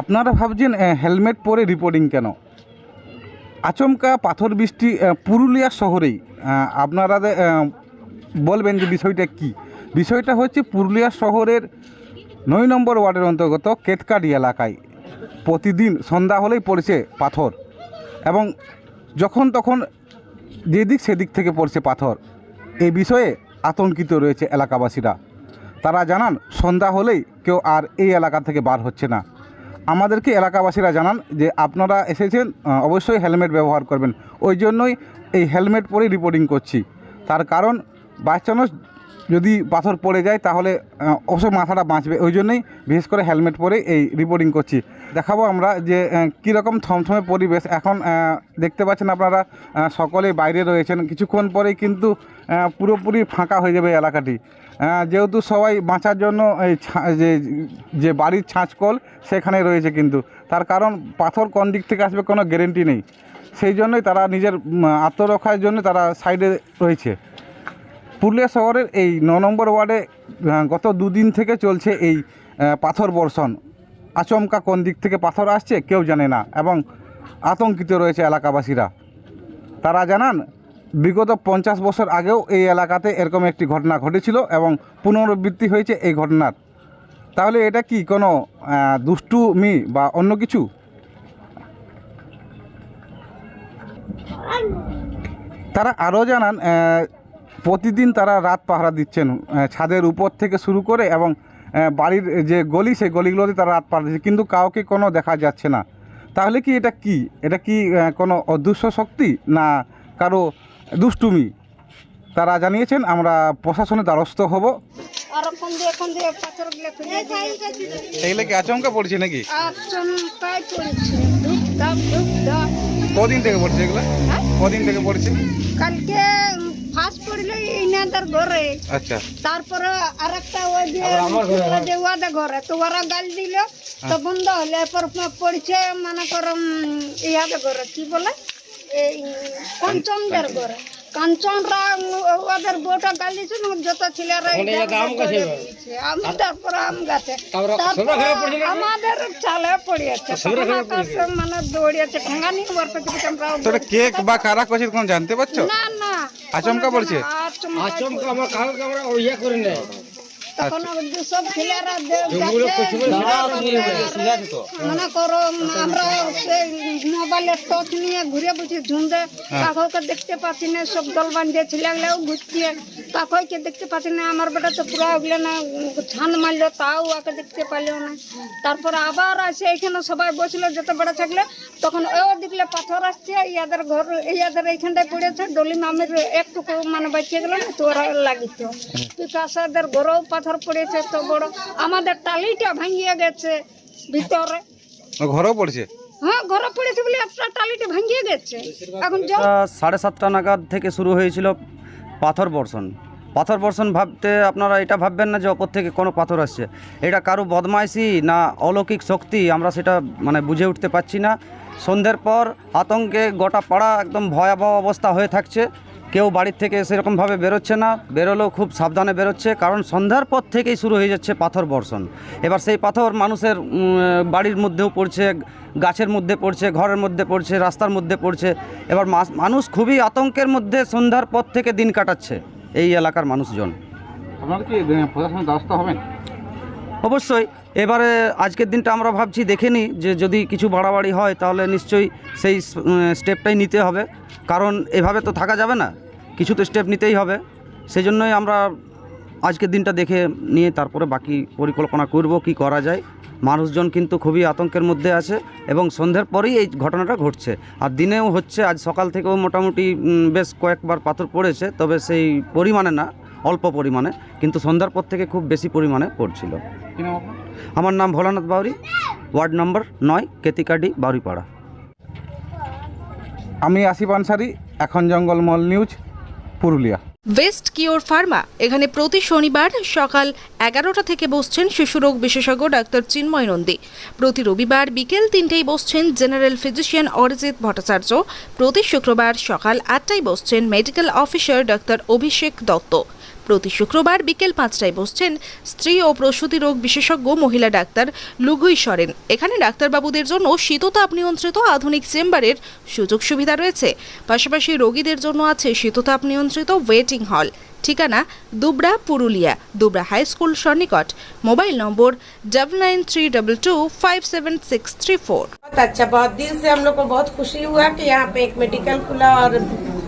আপনারা ভাবছেন হেলমেট পরে রিপোর্টিং কেন? আচমকা পাথর বৃষ্টি পুরুলিয়া শহরেই আপনারা বলবেন যে বিষয়টা কি? বিষয়টা হচ্ছে পুরুলিয়া শহরের নয় নম্বর ওয়ার্ডের অন্তর্গত কেতকাডি এলাকায় প্রতিদিন সন্ধ্যা হলেই পড়ছে পাথর এবং যখন তখন যেদিক সেদিক থেকে পড়ছে পাথর। এই বিষয়ে আতঙ্কিত রয়েছে এলাকাবাসীরা। তারা জানান, সন্ধ্যা হলেই কেউ আর এই এলাকা থেকে বার হচ্ছে না। আমাদেরকে এলাকাবাসীরা জানান যে, আপনারা এসেছেন অবশ্যই হেলমেট ব্যবহার করবেন। ওই জন্যই এই হেলমেট পরেই রিপোর্টিং করছি। তার কারণ বাই চান্স যদি পাথর পড়ে যায় তাহলে অবশ্যই মাথাটা বাঁচবে। ওই জন্যই বিশেষ করে হেলমেট পরে এই রিপোর্টিং করছি। দেখাবো আমরা যে কীরকম থমথমে পরিবেশ। এখন দেখতে পাচ্ছেন আপনারা আহ, সকলে বাইরে রয়েছেন। কিছুক্ষণ পরেই কিন্তু পুরোপুরি ফাঁকা হয়ে যাবে এলাকাটি। যেহেতু সবাই বাঁচার জন্য এই যে যে বাড়ির ছাঁচকল সেখানে রয়েছে কিন্তু। তার কারণ পাথর কোন দিক থেকে আসবে কোনো গ্যারেন্টি নেই। সেই জন্যই তারা নিজের আত্মরক্ষার জন্য তারা সাইডে রয়েছে। পুরুলিয়া শহরের এই ন নম্বর ওয়ার্ডে গত দুদিন থেকে চলছে এই পাথর বর্ষণ। আচমকা কোন দিক থেকে পাথর আসছে কেউ জানে না এবং আতঙ্কিত রয়েছে এলাকাবাসীরা। তারা জানান, বিগত পঞ্চাশ বছর আগেও এই এলাকাতে এরকম একটি ঘটনা ঘটেছিল এবং পুনরাবৃত্তি হয়েছে এই ঘটনার। তাহলে এটা কি কোনো দুষ্টুমি বা অন্য কিছু? তারা আরও জানান প্রতিদিন তারা রাত পাহারা দিচ্ছেন ছাদের উপর থেকে শুরু করে এবং বাড়ির যে গলি সেই গলিগুলোতে তারা রাত পাহারা দিচ্ছে। কিন্তু কাউকে কোনো দেখা যাচ্ছে না। তাহলে কি এটা কি? এটা কি কোনো অদৃশ্য শক্তি না কারও দুষ্টুমি? তারা জানিয়েছেন আমরা প্রশাসনের দ্বারস্থ হব। এগুলো কি আচমকা পড়ছে নাকি? কদিন থেকে পড়ছে এগুলো? হ্যাঁ? কদিন থেকে পড়ছে? কালকে ইনাদের ঘরে। আচ্ছা। তারপরে আরেকটা ওই যে যে ওদের ঘরে তো ওরা গাল দিল তো বন্ধ হলে এরপর পড়ছে মনে করো ইয়াদের ঘরে কি বলে? এই কাঞ্চনদের ঘরে। কাঞ্চনরা ওদের বউটা গাল দিয়েছে না যত ছেলেরা আমি তারপরে আম গাছে। তারপরে আমাদের চালে পড়িয়েছে মানে দৌড়িয়েছে ঠেঙ্গা নিয়ে ওর পেছনে কেক বা কারা কোনো জানতে পারছ? না না আচমকা পড়ছে? আচমকা আমার কাল আমরা ইয়ে করে নেয় তখন ওদের সব ছেলেরা মনে করো আমরা সেই মোবাইলের টর্চ নিয়ে ঘুরে বুঝি ঝুঁদে কাকুকে দেখতে পাচ্ছি না সব দল বান্ধে ছেলেগুলোও ঘুরছে। কাকুকে দেখতে পাচ্ছি না আমার বেটা তো পুরো ওগুলো না ছান মারলো তাও ওকে দেখতে পারল না। তারপর আবার আসে এখানে সবাই বসল যত বড় থাকলে তখন ও দেখলে পাথর আসছে ইয়াদের ঘর ইয়াদের এইখানটায় পড়েছে ডলি মামির একটুকু মানে বাঁচিয়ে গেল না তো ওরা লাগিত। পিপাসাদের ঘরেও পাথর পড়েছে তো বড়। আমাদের টালিটা ভাঙিয়ে গেছে ভিতরে। ঘরেও পড়ছে? হ্যাঁ ঘরে পড়েছে বলে একটা টালিটা ভাঙিয়ে গেছে। এখন সাড়ে সাতটা নাগাদ থেকে শুরু হয়েছিল পাথর বর্ষণ। পাথর বর্ষণ ভাবতে আপনারা এটা ভাববেন না যে ওপর থেকে কোনো পাথর আসছে। এটা কারও বদমাইশি না অলৌকিক শক্তি আমরা সেটা মানে বুঝে উঠতে পারছি না। সন্ধ্যের পর আতঙ্কে গোটা পাড়া একদম ভয়াবহ অবস্থা হয়ে থাকছে। কেউ বাড়ির থেকে সেরকমভাবে বেরোচ্ছে না বেরোলেও খুব সাবধানে বেরোচ্ছে কারণ সন্ধ্যার পর থেকেই শুরু হয়ে যাচ্ছে পাথর বর্ষণ। এবার সেই পাথর মানুষের বাড়ির মধ্যেও পড়ছে গাছের মধ্যে পড়ছে ঘরের মধ্যে পড়ছে রাস্তার মধ্যে পড়ছে। এবার মানুষ খুবই আতঙ্কের মধ্যে সন্ধ্যার পর থেকে দিন কাটাচ্ছে এই এলাকার মানুষজন। আপনারা কি প্রশাসনের দ্বারস্থ হবেন? অবশ্যই। এবারে আজকের দিনটা আমরা ভাবছি দেখে নিই যে যদি কিছু বাড়াবাড়ি হয় তাহলে নিশ্চয়ই সেই স্টেপটাই নিতে হবে। কারণ এভাবে তো থাকা যাবে না। কিছু তো স্টেপ নিতেই হবে। সেই জন্যই আমরা আজকের দিনটা দেখে নিয়ে তারপরে বাকি পরিকল্পনা করব কি করা যায়। মানুষজন কিন্তু খুবই আতঙ্কের মধ্যে আছে এবং সন্ধ্যের পরেই এই ঘটনাটা ঘটছে। আর দিনেও হচ্ছে, আজ সকাল থেকেও মোটামুটি বেশ কয়েকবার পাথর পড়েছে, তবে সেই পরিমাণে না, অল্প পরিমাণে, কিন্তু সন্ধ্যার পর থেকে খুব বেশি পরিমাণে পড়ছিল? আমার নাম ভোলানাথ বাউরি ওয়ার্ড নম্বর নয় কেতিকাডি বাউরিপাড়া। আমি আসিফ আনসারি এখন Jangalmahal news Purulia. West cure pharma এখানে প্রতি শনিবার সকাল এগারোটা থেকে বসছেন শিশুরোগ বিশেষজ্ঞ ডাক্তার চিন্ময় নন্দী। প্রতি রবিবার বিকেল তিনটেই বসছেন জেনারেল ফিজিশিয়ান অরিজিৎ ভট্টাচার্য। প্রতি শুক্রবার সকাল আটটায় বসছেন মেডিকেল অফিসার ডাক্তার অভিষেক দত্ত। প্রতি শুক্রবার বিকেল পাঁচটায় বসছেন স্ত্রী ও প্রসূতি রোগ বিশেষজ্ঞ মহিলা ডাক্তার লুগুই সরেন এখানে ডাক্তারবাবুদের জন্য শীততাপ নিয়ন্ত্রিত আধুনিক চেম্বারের সুযোগ সুবিধা রয়েছে পাশাপাশি রোগীদের জন্য আছে শীততাপ নিয়ন্ত্রিত ওয়েটিং হল ঠিকানা Dubra Purulia Dubra high school সন্নিকট mobile number double nine three double two five seven six three four बहुत अच्छा बहुत दिल से हम लोग को बहुत खुशी हुआ कि यहाँ पे एक मेडिकल खुला और